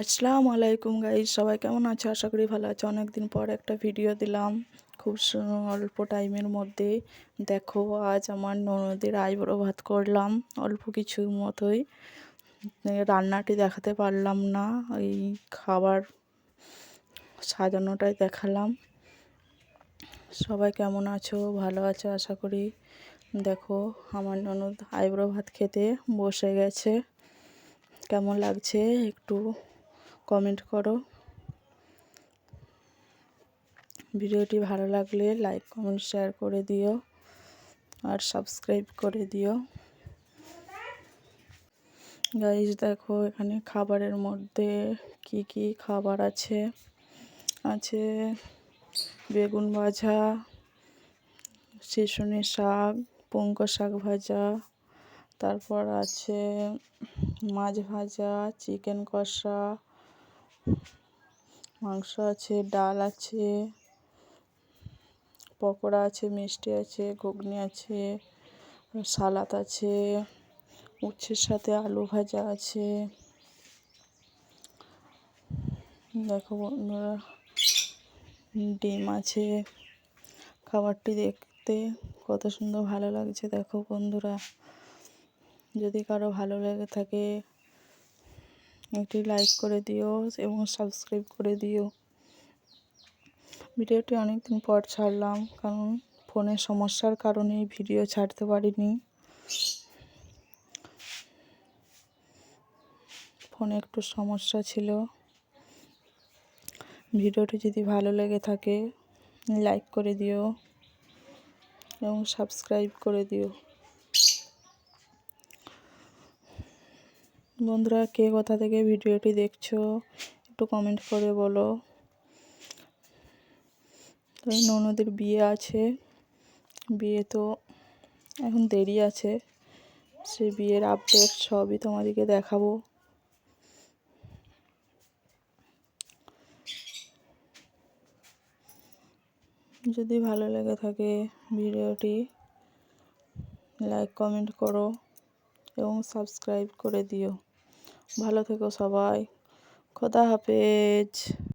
আসসালামু আলাইকুম গাইজ, সবাই কেমন আছে? আশা করি ভালো আছে। অনেকদিন পর একটা ভিডিও দিলাম। খুব অল্প টাইমের মধ্যে। দেখো, আজ আমার ননদের আইবুড়ো ভাত করলাম, অল্প কিছুর মতোই। রান্নাটি দেখাতে পারলাম না, এই খাবার সাজানোটাই দেখালাম। সবাই কেমন আছো? ভালো আছো, আশা করি। দেখো, আমার ননদ আইবুড়ো ভাত খেতে বসে গেছে। কেমন লাগছে? একটু কমেন্ট করো। ভিডিওটি ভালো লাগলে লাইক কমেন্ট শেয়ার করে দিও আর সাবস্ক্রাইব করে দিও। গাইজ দেখো এখানে খাবারের মধ্যে কি কি খাবার আছে? আছে বেগুন ভাজা, শিশুনি শাক, পঙ্ক শাক ভাজা, তারপর আছে মাছ ভাজা, চিকেন কষা মাংস আছে, ডাল আছে, পকোড়া আছে, মিষ্টি আছে, ঘুগনি আছে, সালাদ আছে, উচ্ছের সাথে আলু ভাজা আছে। দেখো বন্ধুরা, ডিম আছে। খাবারটি দেখতে কত সুন্দর ভালো লাগছে, দেখো বন্ধুরা। যদি কারও ভালো লেগে থাকে একটি লাইক করে দিও এবং সাবস্ক্রাইব করে দিও। ভিডিওটি অনেকদিন পর ছাড়লাম কারণ ফোনের সমস্যার কারণে ভিডিও ছাড়তে পারিনি। ফোনে একটু সমস্যা ছিল। ভিডিওটি যদি ভালো লেগে থাকে, লাইক করে দিও এবং সাবস্ক্রাইব করে দিও। বন্ধুরা, কে কোথা থেকে ভিডিওটি দেখছ, একটু কমেন্ট করে বলো। ননদের বিয়ে আছে, বিয়ে তো এখন দেরি আছে। সে বিয়ের আপডেট সবই তোমাদেরকে দেখাবো। যদি ভালো লেগে থাকে ভিডিওটি লাইক কমেন্ট করো এবং সাবস্ক্রাইব করে দিও। ভালো থেকো সবাই। খোদা হাফেজ।